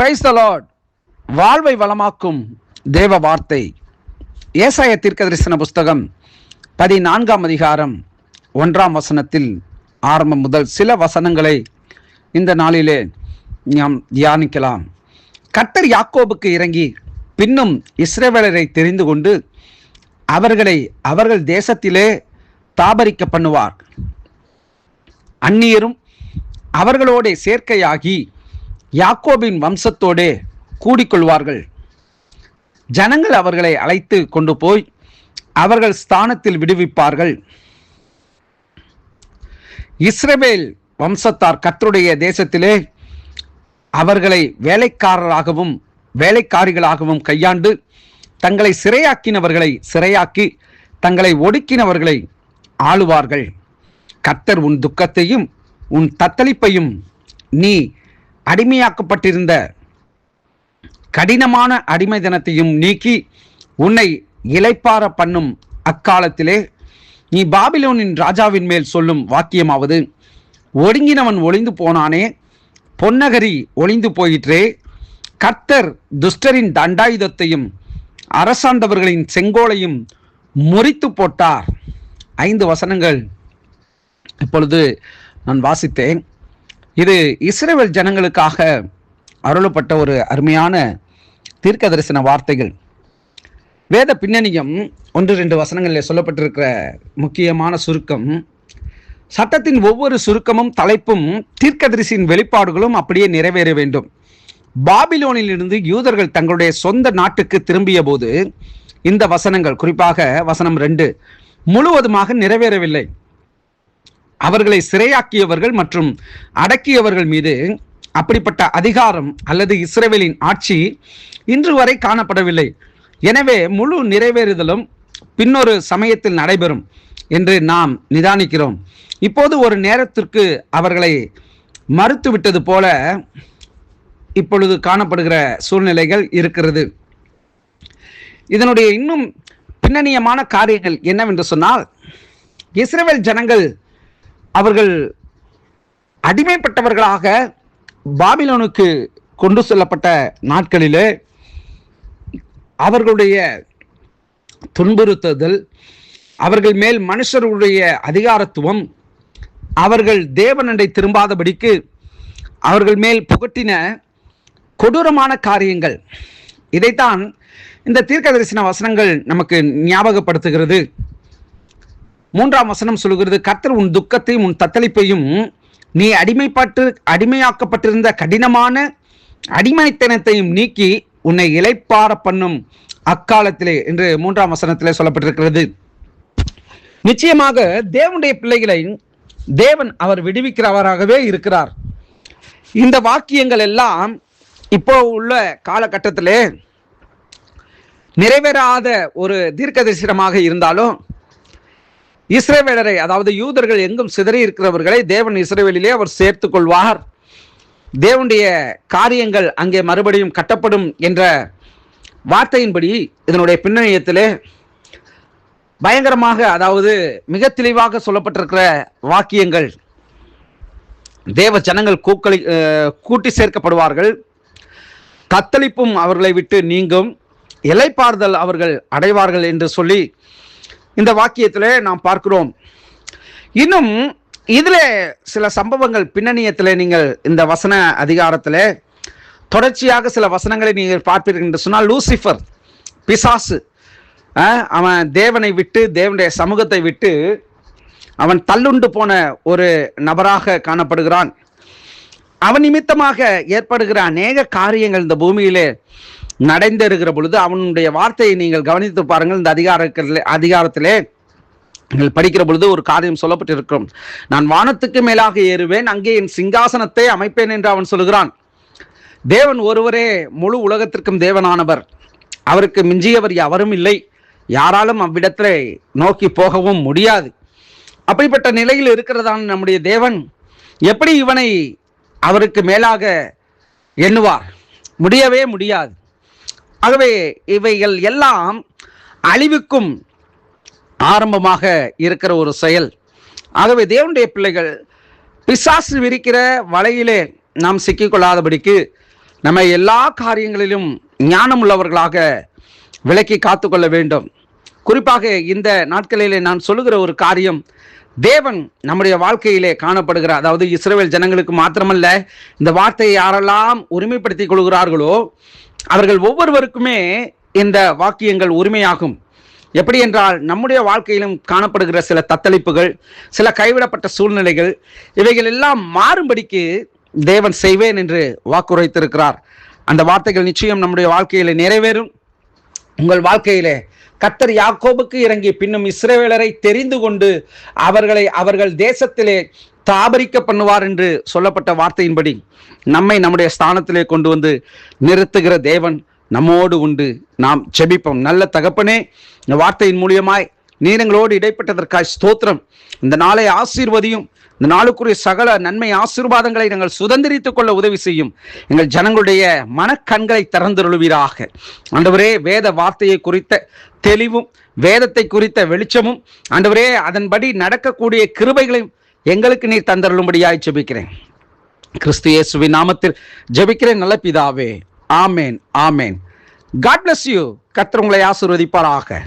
Praise the Lord வாழ்வை வளமாக்கும் தேவ வார்த்தை. ஏசாய தீர்க்க தரிசன புஸ்தகம் பதினான்காம் அதிகாரம் ஒன்றாம் வசனத்தில் ஆரம்பம் முதல் சில வசனங்களை இந்த நாளிலே நாம் தியானிக்கலாம். கர்த்தர் யாக்கோபுக்கு இறங்கி பின்னும் இஸ்ரேவேலரை தெரிந்து கொண்டு அவர்களை அவர்கள் தேசத்திலே தாபரிக்க பண்ணுவார். அந்நியரும் அவர்களோடே சேர்க்கையாகி யாக்கோபின் வம்சத்தோடே கூடிக்கொள்வார்கள். ஜனங்கள் அவர்களை அழைத்து கொண்டு போய் அவர்கள் ஸ்தானத்தில் விடுவிப்பார்கள். இஸ்ரேல் வம்சத்தார் கத்தருடைய தேசத்திலே அவர்களை வேலைக்காரராகவும் வேலைக்காரிகளாகவும் கையாண்டு தங்களை சிறையாக்கினவர்களை சிறையாக்கி தங்களை ஒடுக்கினவர்களை ஆளுவார்கள். கர்த்தர் உன் துக்கத்தையும் உன் தத்தளிப்பையும் நீ அடிமையாக்கப்பட்டிருந்த கடினமான அடிமை தினத்தையும் நீக்கி உன்னை இலைப்பார பண்ணும் அக்காலத்திலே நீ பாபிலோனின் ராஜாவின் மேல் சொல்லும் வாக்கியமாவது ஒடுங்கினவன் ஒளிந்து போனானே பொன்னகரி ஒளிந்து போயிற்றே கர்த்தர் துஷ்டரின் தண்டாயுதத்தையும் அரசாண்டவர்களின் செங்கோலையும் முறித்து போட்டார். ஐந்து வசனங்கள் இப்பொழுது நான் வாசித்தேன். இது இஸ்ரேல் ஜனங்களுக்காக அருளப்பட்ட ஒரு அருமையான தீர்க்க தரிசன வார்த்தைகள். வேத பின்னணியும் ஒன்று ரெண்டு வசனங்களில் சொல்லப்பட்டிருக்கிற முக்கியமான சுருக்கம் சட்டத்தின் ஒவ்வொரு சுருக்கமும் தலைப்பும் தீர்க்கதரிசியின் வெளிப்பாடுகளும் அப்படியே நிறைவேற வேண்டும். பாபிலோனிலிருந்து யூதர்கள் தங்களுடைய சொந்த நாட்டுக்கு திரும்பிய போது இந்த வசனங்கள் குறிப்பாக வசனம் ரெண்டு முழுவதுமாக நிறைவேறவில்லை. அவர்களை சிறையாக்கியவர்கள் மற்றும் அடக்கியவர்கள் மீது அப்படிப்பட்ட அதிகாரம் அல்லது இஸ்ரேவேலின் ஆட்சி இன்று வரை காணப்படவில்லை. எனவே முழு நிறைவேறுதலும் பின்னொரு சமயத்தில் நடைபெறும் என்று நாம் நிதானிக்கிறோம். இப்போது ஒரு நேரத்திற்கு அவர்களை மறுத்துவிட்டது போல இப்பொழுது காணப்படுகிற சூழ்நிலைகள் இருக்கிறது. இதனுடைய இன்னும் பின்னணியமான காரியங்கள் என்னவென்று சொன்னால் இஸ்ரேல் ஜனங்கள் அவர்கள் அடிமைப்பட்டவர்களாக பாபிலோனுக்கு கொண்டு செல்லப்பட்ட நாட்களிலே அவர்களுடைய துன்புறுத்துதல் அவர்கள் மேல் மனுஷருடைய அதிகாரத்துவம் அவர்கள் தேவனண்டை திரும்பாதபடிக்கு அவர்கள் மேல் புகட்டின கொடூரமான காரியங்கள். இதைத்தான் இந்த தீர்க்க தரிசன வசனங்கள் நமக்கு ஞாபகப்படுத்துகிறது. மூன்றாம் வசனம் சொல்கிறது கர்த்தர் உன் துக்கத்தையும் உன் தத்தளிப்பையும் நீ அடிமைப்பட்டு அடிமையாக்கப்பட்டிருந்த கடினமான அடிமைத்தனத்தையும் நீக்கி உன்னை இலைப்பார பண்ணும் அக்காலத்திலே என்று மூன்றாம் வசனத்திலே சொல்லப்பட்டிருக்கிறது. நிச்சயமாக தேவனுடைய பிள்ளைகளை தேவன் அவர் விடுவிக்கிறவராகவே இருக்கிறார். இந்த வாக்கியங்கள் எல்லாம் இப்போ உள்ள காலகட்டத்திலே நிறைவேறாத ஒரு தீர்க்கதரிசனமாக இருந்தாலும் இஸ்ரேவேலரை அதாவது யூதர்கள் எங்கும் சிதறி இருக்கிறவர்களை தேவன் இஸ்ரேவேலிலே அவர் சேர்த்து கொள்வார். தேவனுடைய காரியங்கள் அங்கே மறுபடியும் கட்டப்படும் என்ற வார்த்தையின்படி இதனுடைய பின்னணியத்திலே பயங்கரமாக அதாவது மிக தெளிவாக சொல்லப்பட்டிருக்கிற வாக்கியங்கள். தேவ ஜனங்கள் கூக்களி கூட்டி சேர்க்கப்படுவார்கள். தத்தளிப்பும் அவர்களை விட்டு நீங்கும். இலைப்பாறுதல் அவர்கள் அடைவார்கள் என்று சொல்லி இந்த வாக்கியத்திலே நாம் பார்க்கிறோம். இன்னும் இதில் சில சம்பவங்கள் பின்னணியத்தில் நீங்கள் இந்த வசன அதிகாரத்தில் தொடர்ச்சியாக சில வசனங்களை நீங்கள் பார்ப்பீர்கள் என்று சொன்னால் லூசிஃபர் பிசாசு அவன் தேவனை விட்டு தேவனுடைய சமூகத்தை விட்டு அவன் தள்ளுண்டு போன ஒரு நபராக காணப்படுகிறான். அவன் நிமித்தமாக ஏற்படுகிற அநேக காரியங்கள் இந்த பூமியிலே நடைந்திருக்கிற பொழுது அவனுடைய வார்த்தையை நீங்கள் கவனித்து பாருங்கள். இந்த அதிகாரத்தில் அதிகாரத்திலே நீங்கள் படிக்கிற பொழுது ஒரு காரியம் சொல்லப்பட்டிருக்கிறோம் நான் வானத்துக்கு மேலாக ஏறுவேன் அங்கே என் சிங்காசனத்தை அமைப்பேன் என்று அவன் சொல்கிறான். தேவன் ஒருவரே முழு உலகத்திற்கும் தேவனானவர். அவருக்கு மிஞ்சியவர் யாரும் இல்லை. யாராலும் அவ்விடத்திலே நோக்கி போகவும் முடியாது. அப்படிப்பட்ட நிலையில் இருக்கிறதான நம்முடைய தேவன் எப்படி இவனை அவருக்கு மேலாக எண்ணுவார்? முடியவே முடியாது. ஆகவே இவைகள் எல்லாம் அழிவுக்கும் ஆரம்பமாக இருக்கிற ஒரு செயல். ஆகவே தேவனுடைய பிள்ளைகள் பிசாசு விரிக்கிற வலையிலே நாம் சிக்கிக்கொள்ளாதபடிக்கு நம்ம எல்லா காரியங்களிலும் ஞானம் உள்ளவர்களாக விலக்கி காத்துக்கொள்ள வேண்டும். குறிப்பாக இந்த நாட்களிலே நான் சொல்லுகிற ஒரு காரியம் தேவன் நம்முடைய வாழ்க்கையிலே காணப்படுகிற அதாவது இஸ்ரேல் ஜனங்களுக்கு மாத்திரமல்ல இந்த வார்த்தையை யாரெல்லாம் உரிமைப்படுத்திக் கொள்கிறார்களோ அவர்கள் ஒவ்வொருவருக்குமே இந்த வாக்கியங்கள் உரிமையாகும். எப்படி என்றால் நம்முடைய வாழ்க்கையிலும் காணப்படுகிற சில தத்தளிப்புகள் சில கைவிடப்பட்ட சூழ்நிலைகள் இவைகள் எல்லாம் மாறும்படிக்கு தேவன் செய்வேன் என்று வாக்குரைத்திருக்கிறார். அந்த வார்த்தைகள் நிச்சயம் நம்முடைய வாழ்க்கையிலே நிறைவேறும். உங்கள் வாழ்க்கையிலே கத்தர் யாக்கோபுக்கு இறங்கி பின்னும் இஸ்ரேவேலரை தெரிந்து கொண்டு அவர்களை அவர்கள் தேசத்திலே தாபரிக்க பண்ணுவார் என்று சொல்லப்பட்ட வார்த்தையின்படி நம்மை நம்முடைய ஸ்தானத்திலே கொண்டு வந்து நிறுத்துகிற தேவன் நம்மோடு உண்டு. நாம் செபிப்போம் நல்ல தகப்பனே இந்த வார்த்தையின் மூலியமாய் நீரங்களோடு இடைப்பட்டதற்காய் ஸ்தோத்திரம். இந்த நாளை ஆசீர்வதியும் இந்த நாளுக்குரிய சகல நன்மை ஆசீர்வாதங்களை நாங்கள் சுதந்திரித்துக் கொள்ள உதவி செய்யும். எங்கள் ஜனங்களுடைய மனக்கண்களை திறந்துருளுவீராக. ஆண்டவரே வேத வார்த்தையை குறித்த தெளிவும் வேதத்தை குறித்த வெளிச்சமும் ஆண்டவரே அதன்படி நடக்கக்கூடிய கிருபைகளையும் எங்களுக்கு நீர் தந்தருளும்படியாய் ஜெபிக்கிறேன். கிறிஸ்து இயேசுவின் நாமத்தில் ஜெபிக்கிறேன் நல்ல பிதாவே. ஆமேன் ஆமேன். காட் பிளஸ் யூ கர்த்தர் உங்களை ஆசீர்வதிப்பாராக.